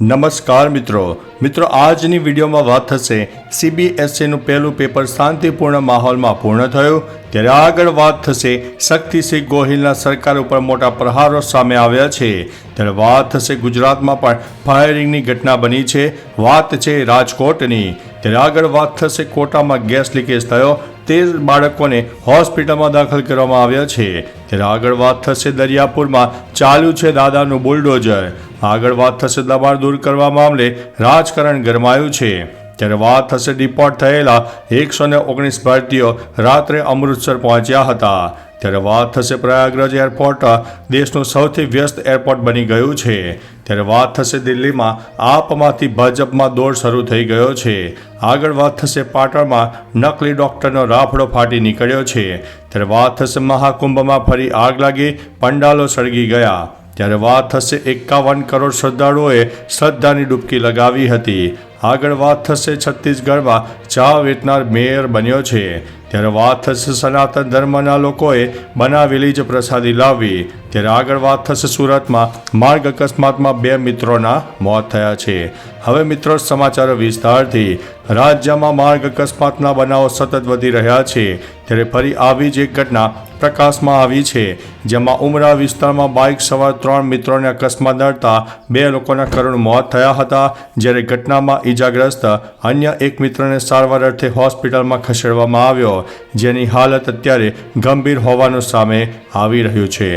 નમસ્કાર મિત્રો. મિત્રો, આજની વિડીયોમાં વાત થશે સીબીએસસીનું પહેલું પેપર શાંતિપૂર્ણ માહોલમાં પૂર્ણ થયું. ત્યારે આગળ વાત થશે શક્તિસિંહ ગોહિલના સરકાર ઉપર મોટા પ્રહારો સામે આવ્યા છે. ત્યારે વાત થશે ગુજરાતમાં પણ ફાયરિંગની ઘટના બની છે. વાત છે રાજકોટની. ત્યારે આગળ વાત થશે કોટામાં ગેસ લીકેજ થયો. તે બાળકોને હોસ્પિટલમાં દાખલ કરવામાં આવ્યા છે. ત્યારે આગળ વાત થશે દરિયાપુરમાં. ચાલુ છે દાદાનું બુલડોઝર. આગળ વાત થશે દબાણ દૂર કરવા મામલે રાજકારણ ગરમાયું છે. ત્યારે વાત થશે ડિપોર્ટ થયેલા એકસો ને ઓગણીસ ભારતીયો રાત્રે અમૃતસર પહોંચ્યા હતા. ત્યારે વાત થશે પ્રયાગરાજ એરપોર્ટ, દેશનું સૌથી વ્યસ્ત એરપોર્ટ બની ગયું છે. ત્યારે વાત થશે દિલ્હીમાં, આપમાંથી ભાજપમાં દોડ શરૂ થઈ ગયો છે. આગળ વાત થશે પાટણમાં, નકલી ડોક્ટરનો રાફડો ફાટી નીકળ્યો છે. ત્યારે વાત થશે મહાકુંભમાં ફરી આગ લાગી, પંડાલો સળગી ગયા. ત્યારે વાત થશે એકાવન કરોડ શ્રદ્ધાળુઓએ શ્રદ્ધાની ડૂબકી લગાવી હતી. આગળ વાત થશે છત્તીસગઢમાં ચા વેચનાર મેયર બન્યો છે. ત્યારે વાત થશે સનાતન ધર્મના લોકોએ બનાવેલી જ પ્રસાદી લાવવી. ત્યારે આગળ વાત થશે સુરતમાં, માર્ગ અકસ્માતમાં બે મિત્રોના મોત થયા છે. હવે મિત્રો સમાચારો વિસ્તારથી, રાજ્યમાં માર્ગ અકસ્માતના બનાવો સતત વધી રહ્યા છે. ત્યારે ફરી આવી જ એક ઘટના પ્રકાશમાં આવી છે, જેમાં ઉમરા વિસ્તારમાં બાઇક સવાર ત્રણ મિત્રોને અકસ્માત નડતા બે લોકોના કરુણ મોત થયા હતા, જ્યારે ઘટનામાં ઈજાગ્રસ્ત અન્ય એક મિત્રને સારવાર અર્થે હોસ્પિટલમાં ખસેડવામાં આવ્યો, જેની હાલત અત્યારે ગંભીર હોવાનું સામે આવી રહ્યું છે.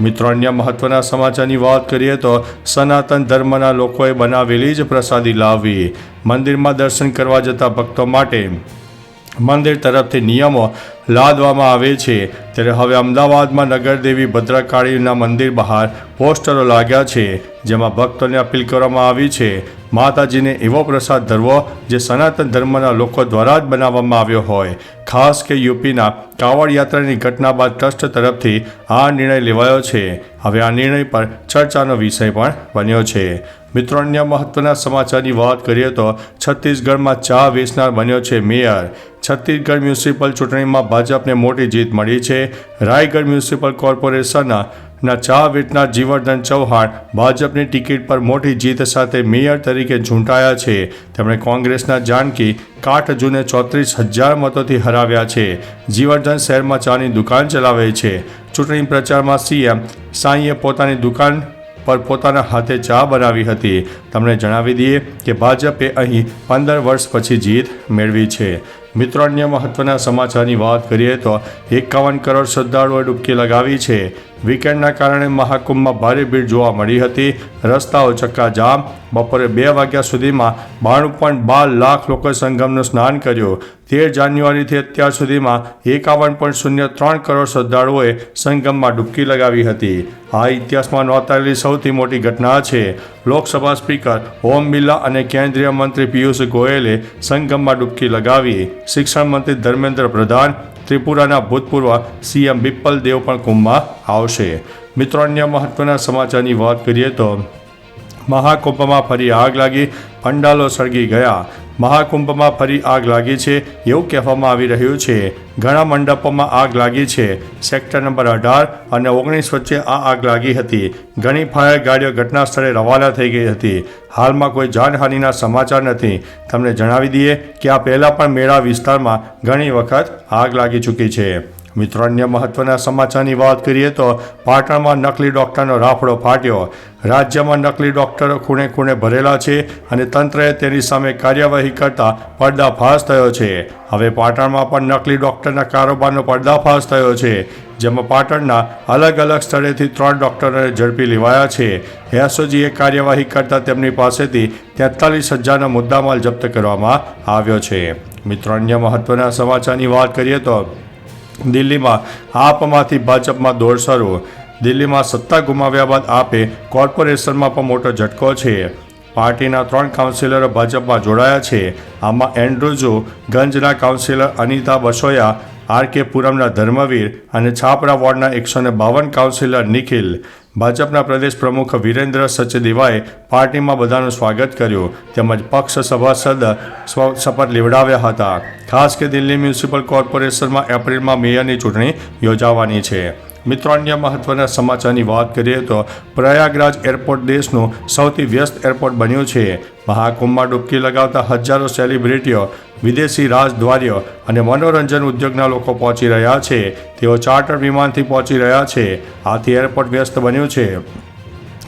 મિત્રો, અન્ય મહત્વના સમાચારની વાત કરીએ તો સનાતન ધર્મના લોકોએ બનાવેલી જ પ્રસાદી લાવવી, મંદિરમાં દર્શન કરવા જતા ભક્તો માટે મંદિર તરફથી નિયમો લાદવામાં આવે છે. ત્યારે હવે અમદાવાદમાં નગરદેવી ભદ્રકાળીના મંદિર બહાર પોસ્ટરો લાગ્યા છે, જેમાં ભક્તોને અપીલ કરવામાં આવી છે. માતાજીને એવો પ્રસાદ ધરવો જે સનાતન ધર્મના લોકો દ્વારા જ બનાવવામાં આવ્યો હોય. ખાસ કે યુપીના કાવડ યાત્રાની ઘટના બાદ ટ્રસ્ટ તરફથી આ નિર્ણય લેવાયો છે. હવે આ નિર્ણય પર ચર્ચાનો વિષય પણ બન્યો છે. મિત્રો, અન્ય મહત્વના સમાચારની વાત કરીએ તો છત્તીસગઢમાં ચા વેચનાર બન્યો છે મેયર. છત્તીસગઢ મ્યુનિસિપલ ચૂંટણીમાં ભાજપને મોટી જીત મળી છે. રાયગઢ મ્યુનિસિપલ કોર્પોરેશનના ના ચા વેચનાર જીવર્ધન ચૌહાણ ભાજપની ટિકિટ પર મોટી જીત સાથે મેયર તરીકે ચૂંટાયા છે. તેમણે કોંગ્રેસના જાનકી કાઠજુને ચોત્રીસ હજાર મતોથી હરાવ્યા છે. જીવર્ધન શહેરમાં ચાની દુકાન ચલાવે છે. ચૂંટણી પ્રચારમાં સીએમ સાંઈએ પોતાની દુકાન પર પોતાના હાથે ચા બનાવી હતી. તમને જણાવી દઈએ કે ભાજપે અહીં પંદર વર્ષ પછી જીત મેળવી છે. મિત્રો, અન્ય મહત્વના સમાચારની વાત કરીએ તો એકાવન કરોડ શ્રદ્ધાળુઓએ ડૂબકી લગાવી છે. વીકેન્ડના કારણે મહાકુંભમાં ભારે ભીડ જોવા મળી હતી. રસ્તાઓ ચક્કાજામ. બપોરે બે વાગ્યા સુધીમાં બાણું પોઈન્ટ બાર લાખ લોકોએ સંગમનું સ્નાન કર્યું. તેર જાન્યુઆરીથી અત્યાર સુધીમાં એકાવન પોઈન્ટ શૂન્ય ત્રણ કરોડ શ્રદ્ધાળુઓએ સંગમમાં ડૂબકી લગાવી હતી. આ ઇતિહાસમાં નોંધાયેલી સૌથી મોટી ઘટના છે. લોકસભા સ્પીકર ઓમ બિરલા અને કેન્દ્રીય મંત્રી પિયુષ ગોયલે સંગમમાં ડૂબકી લગાવી. શિક્ષણ મંત્રી ધર્મેન્દ્ર પ્રધાન ત્રિપુરાના ભૂતપૂર્વ સીએમ બિપ્પલ દેવ પણ કુંભમાં આવશે. મિત્રો, અન્ય મહત્વના સમાચારની વાત કરીએ તો મહાકુંભમાં ફરી આગ લાગી, પંડાલો સળગી ગયા. મહાકુંભમાં ફરી આગ લાગી છે એવું કહેવામાં આવી રહ્યું છે. ઘણા મંડપોમાં આગ લાગી છે. સેક્ટર નંબર અઢાર અને ઓગણીસ વચ્ચે આ આગ લાગી હતી. ઘણી ફાયર ગાડીઓ ઘટના સ્થળે રવાના થઈ ગઈ હતી. હાલમાં કોઈ જાનહાનિના સમાચાર નથી. તમને જણાવી દઈએ કે આ પહેલાં પણ મેળા વિસ્તારમાં ઘણી વખત આગ લાગી ચૂકી છે. મિત્રો, અન્ય મહત્વના સમાચારની વાત કરીએ તો પાટણમાં નકલી ડૉક્ટરનો રાફડો ફાટ્યો. રાજ્યમાં નકલી ડૉક્ટરો ખૂણે ખૂણે ભરેલા છે અને તંત્રએ તેની સામે કાર્યવાહી કરતા પર્દાફાશ થયો છે. હવે પાટણમાં પણ નકલી ડૉક્ટરના કારોબારનો પર્દાફાશ થયો છે, જેમાં પાટણના અલગ અલગ સ્થળેથી ત્રણ ડૉક્ટરોને ઝડપી લેવાયા છે. એસઓજીએ કાર્યવાહી કરતા તેમની પાસેથી તેતાલીસ હજારનો મુદ્દામાલ જપ્ત કરવામાં આવ્યો છે. મિત્રો, અન્ય મહત્વના સમાચારની વાત કરીએ તો દિલ્હીમાં આપમાંથી ભાજપમાં દોડ દિલ્હીમાં સત્તા ગુમાવ્યા બાદ આપે કોર્પોરેશનમાં પણ મોટો ઝટકો છે. પાર્ટીના ત્રણ કાઉન્સિલરો ભાજપમાં જોડાયા છે. આમાં એન્ડ્રુજો, ગંજના councillor Anita Basoya, R K પુરમના Dharmveer અને છાપરા વોર્ડના એકસો બાવન કાઉન્સિલર નિખિલ. ભાજપના પ્રદેશ પ્રમુખ વિરેન્દ્ર સચદેવાએ પાર્ટીમાં બધાનું સ્વાગત કર્યું. તેમજ પક્ષ સભાસદ શપથ લેવડાવ્યા હતા. ખાસ કે દિલ્હી મ્યુનિસિપલ કોર્પોરેશનમાં એપ્રિલમાં મેયરની ચૂંટણી યોજાવાની છે. મિત્રો, અન્ય મહત્વના સમાચારની વાત કરીએ તો પ્રયાગરાજ એરપોર્ટ દેશનું સૌથી વ્યસ્ત એરપોર્ટ બન્યું છે. મહાકુંભમાં ડૂબકી લગાવતા હજારો સેલિબ્રિટીઓ વિદેશી રાજદ્વારીઓ અને મનોરંજન ઉદ્યોગના લોકો પહોંચી રહ્યા છે. તેઓ ચાર્ટર વિમાનથી પહોંચી રહ્યા છે. આથી એરપોર્ટ વ્યસ્ત બન્યું છે.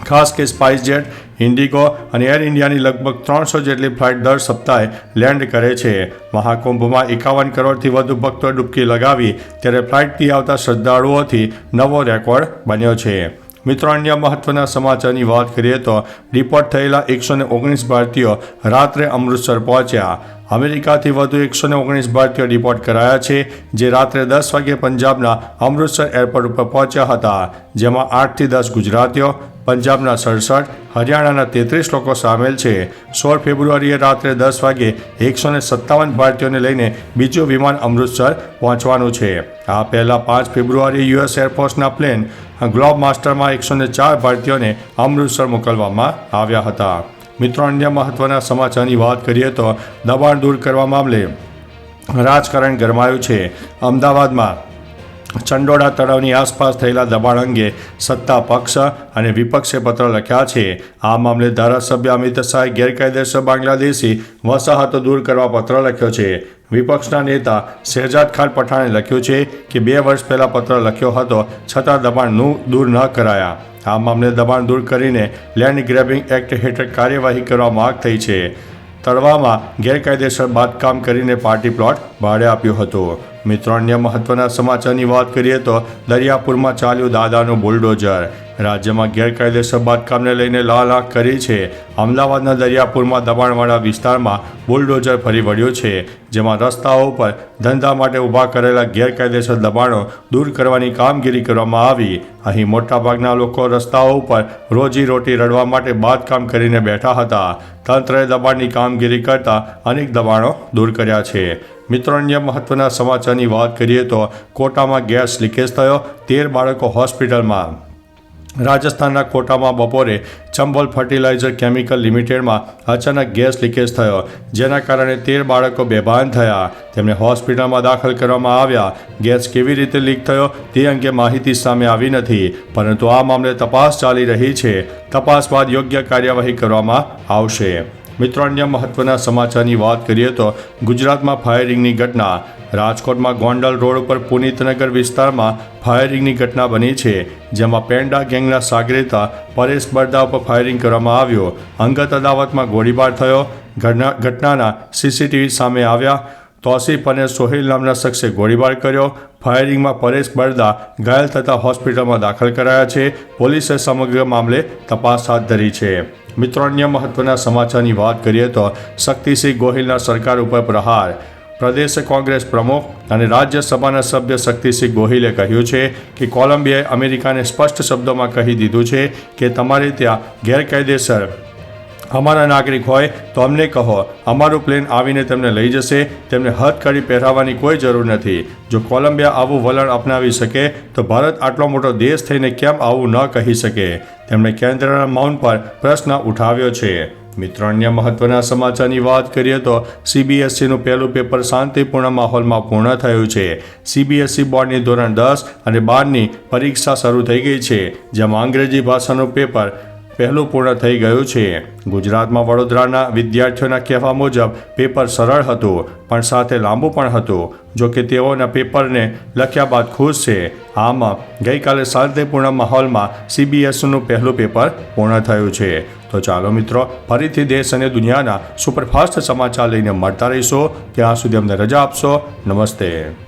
ખાસ કે સ્પાઇસજેટ, ઇન્ડિગો અને એર ઇન્ડિયાની લગભગ ત્રણસો જેટલી ફ્લાઇટ દર સપ્તાહે લેન્ડ કરે છે. મહાકુંભમાં એકાવન કરોડથી વધુ ભક્તો ડૂબકી લગાવી ત્યારે ફ્લાઇટથી આવતા શ્રદ્ધાળુઓથી નવો રેકોર્ડ બન્યો છે. મિત્રો, અન્ય મહત્વના સમાચારની વાત કરીએ તો રિપોર્ટ થયેલા એકસો ઓગણીસ ભારતીયો રાત્રે અમૃતસર પહોંચ્યા. અમેરિકાથી વધુ એકસો ઓગણીસ ભારતીયો રિપોર્ટ કરાયા છે, જે રાત્રે દસ વાગે પંજાબના અમૃતસર એરપોર્ટ ઉપર પહોંચ્યા હતા, જેમાં આઠથી દસ ગુજરાતીઓ, પંજાબના સડસઠ, હરિયાણાના તેત્રીસ લોકો સામેલ છે. સોળ ફેબ્રુઆરીએ રાત્રે દસ વાગે એકસો ને સત્તાવન ભારતીયોને લઈને બીજું વિમાન અમૃતસર પહોંચવાનું છે. આ પહેલાં પાંચ ફેબ્રુઆરીએ યુએસ એરફોર્સના પ્લેન ગ્લોબ માસ્ટરમાં એકસો ને ચાર ભારતીયોને અમૃતસર મોકલવામાં આવ્યા હતા. મિત્રો, અન્ય મહત્વના સમાચારની વાત કરીએ તો દબાણ દૂર કરવા મામલે રાજકારણ ગરમાયું છે. અમદાવાદમાં ચંડોળા તળાવની આસપાસ થયેલા દબાણ અંગે સત્તા પક્ષ અને વિપક્ષે પત્ર લખ્યા છે. આ મામલે ધારાસભ્ય અમિત શાહે ગેરકાયદેસર બાંગ્લાદેશી વસાહતો દૂર કરવા પત્ર લખ્યો છે. વિપક્ષના નેતા શહેજાદ ખાન પઠાણે લખ્યું છે કે બે વર્ષ પહેલાં પત્ર લખ્યો હતો, છતાં દબાણનું દૂર ન કરાયા. આ મામલે દબાણ દૂર કરીને લેન્ડ ગ્રેબિંગ એક્ટ હેઠળ કાર્યવાહી કરવા માંગ થઈ છે. તળવામાં ગેરકાયદેસર બાંધકામ કરીને પાર્ટી પ્લોટ ભાડે આપ્યો હતો. મિત્રો, અન્ય મહત્વના સમાચારની વાત કરીએ તો દરિયાપુરમાં ચાલ્યું દાદાનું બુલડોઝર. રાજ્યમાં ગેરકાયદેસર બાંધકામને લઈને લાલ આંખ કરી છે. અમદાવાદના દરિયાપુરમાં દબાણવાળા વિસ્તારમાં બુલડોઝર ફરી વળ્યું છે, જેમાં રસ્તાઓ પર ધંધા માટે ઊભા કરેલા ગેરકાયદેસર દબાણો દૂર કરવાની કામગીરી કરવામાં આવી. અહીં મોટાભાગના લોકો રસ્તાઓ ઉપર રોજી રોટી રડવા માટે બાંધકામ કરીને બેઠા હતા. તંત્રએ દબાણની કામગીરી કરતા અનેક દબાણો દૂર કર્યા છે. મિત્રો, અન્ય મહત્વના સમાચારની વાત કરીએ તો કોટામાં ગેસ લીકેજ થયો, તેર બાળકો હોસ્પિટલમાં. રાજસ્થાનના કોટામાં બપોરે ચંબલ ફર્ટિલાઇઝર કેમિકલ લિમિટેડમાં અચાનક ગેસ લીકેજ થયો, જેના કારણે તેર બાળકો બેભાન થયા. તેમને હોસ્પિટલમાં દાખલ કરવામાં આવ્યા. ગેસ કેવી રીતે લીક થયો તે અંગે માહિતી સામે આવી નથી, પરંતુ આ મામલે તપાસ ચાલી રહી છે. તપાસ બાદ યોગ્ય કાર્યવાહી કરવામાં આવશે. મિત્રો અન્ય મહત્વના સમાચારની વાત કરીએ તો ગુજરાતમાં ફાયરિંગની ઘટના. રાજકોટમાં ગોંડલ રોડ ઉપર પુનિતનગર વિસ્તારમાં ફાયરિંગની ઘટના બની છે, જેમાં પેન્ડા ગેંગના સાગરેતા પરેશ બરદા ઉપર ફાયરિંગ કરવામાં આવ્યો. અંગત અદાવતમાં ગોળીબાર થયો. ઘટનાના સીસીટીવી સામે આવ્યા. તોસીફ અને સોહેલ નામના શખ્સે ગોળીબાર કર્યો. ફાયરિંગમાં પરેશ બરદા ઘાયલ થતાં હોસ્પિટલમાં દાખલ કરાયા છે. પોલીસે સમગ્ર મામલે તપાસ હાથ ધરી છે. મિત્રો, અન્ય મહત્વના સમાચારની વાત કરીએ તો શક્તિસિંહ ગોહિલના સરકાર ઉપર પ્રહાર. પ્રદેશ કોંગ્રેસ પ્રમુખ અને રાજ્યસભાના સભ્ય શક્તિસિંહ ગોહિલે કહ્યું છે કે કોલંબિયાએ અમેરિકાને સ્પષ્ટ શબ્દોમાં કહી દીધું છે કે તમારે ત્યાં ગેરકાયદેસર અમારા નાગરિક હોય તો અમને કહો, અમારું પ્લેન આવીને તેમને લઈ જશે, તેમને હથકડી પહેરાવવાની કોઈ જરૂર નથી. જો કોલંબિયા આવું વલણ અપનાવી શકે, તો ભારત આટલો મોટો દેશ થઈને કેમ આવું ન કહી શકે? તેમણે કેન્દ્રના મૌન પર પ્રશ્ન ઉઠાવ્યો છે. મિત્રો, અન્ય મહત્વના સમાચારની વાત કરીએ તો સીબીએસઈનું પહેલું પેપર શાંતિપૂર્ણ માહોલમાં પૂર્ણ થયું છે. સીબીએસઈ બોર્ડની ધોરણ દસ અને બારની પરીક્ષા શરૂ થઈ ગઈ છે, જેમાં અંગ્રેજી ભાષાનું પેપર પહેલું પૂર્ણ થઈ ગયું છે. ગુજરાતમાં વડોદરાના વિદ્યાર્થીઓના કહેવા મુજબ પેપર સરળ હતું, પણ સાથે લાંબુ પણ હતું. જો કે તેઓના પેપરને લખ્યા બાદ ખુશ છે. આમ, ગઈકાલે શાંતિપૂર્ણ માહોલમાં સીબીએસનું પહેલું પેપર પૂર્ણ થયું છે. તો ચાલો મિત્રો, ફરીથી દેશ અને દુનિયાના સુપરફાસ્ટ સમાચાર લઈને મળતા રહીશો. ત્યાં સુધી અમને રજા આપશો. નમસ્તે.